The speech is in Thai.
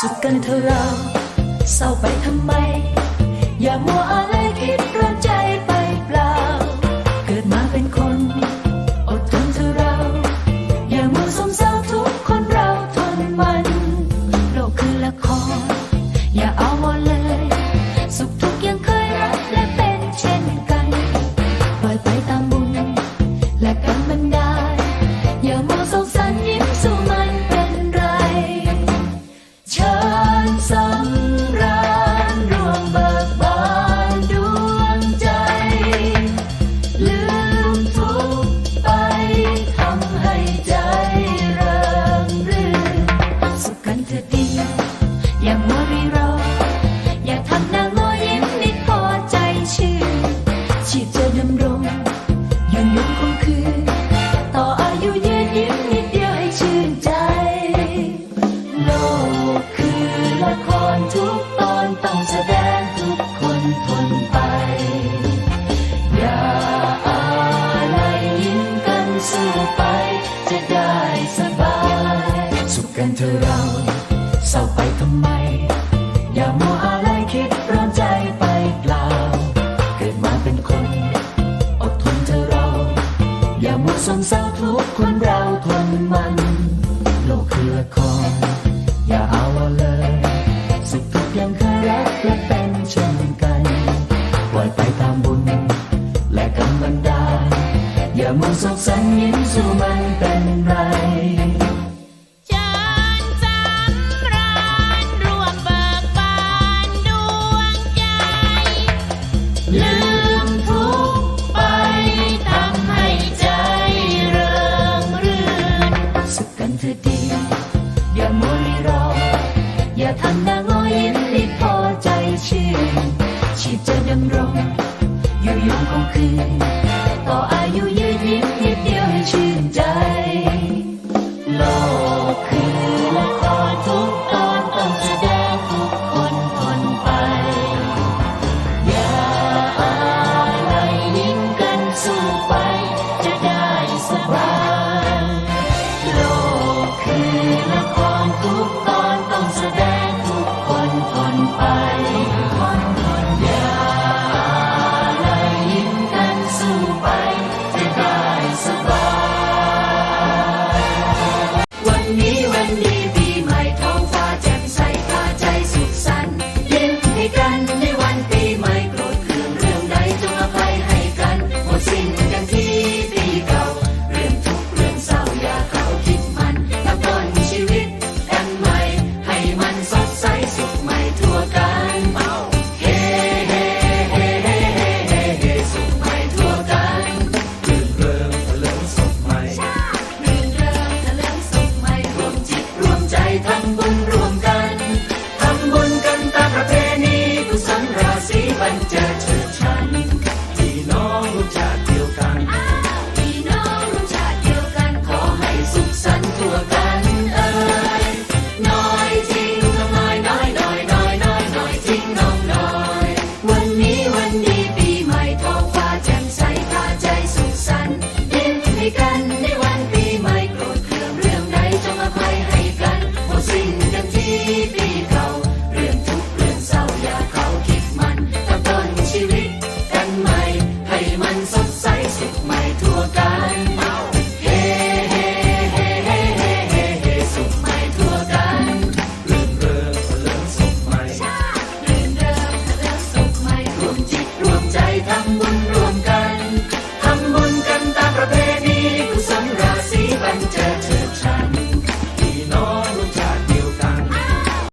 สุขกันเถอะเราเศร้าไปทำไม อย่ามัวอะไร อย่ามัวรีรอ อย่าทำหน้างอยิ้มนิดพอใจชื่นชีพจะดำรงยืนยงคงคืนต่ออายุยืนยิ้มนิดเดียวให้ชื่นใจ โลกคือละครทุกตอนต้องแสดงทุกคนทนไป อย่าอะไรยิ้มกันสู้ไป จะได้สบาย สุขกันเถอะเรา เศร้าไปทำไม อย่ามัวอะไรคิดร้อนใจไปเปล่า เกิดมาเป็นคน อดทนเถอเรา อย่ามัวสมเศร้าทุกคนเราทนมัน โลกคือละคร อย่าเอาเลย สุขทุกข์ยังเคยรักและเป็นเช่นกันปล่อยไปตามบุญ และกรรมบันดาลอย่ามัวโศกสันยิ้ม อย่ามัวรีรอ อย่าทำหน้างอยิ้มนิดพอใจชื่นชีพจะดำรง อยู่ยงคงคืนต่ออายุยืนยิ้ม ศีบรรเจิดเชิดชันพี่น้องรู้จักเดียวกันพี่น้องร่วมชาติเดียวกัน ขอให้สุขสันต์ทั่วกันเอ่ยน้อยจริงน้องน้อยน้อยน้อยน้อยน้อยน้อยจริงน้องน้อย วันนี้วันดี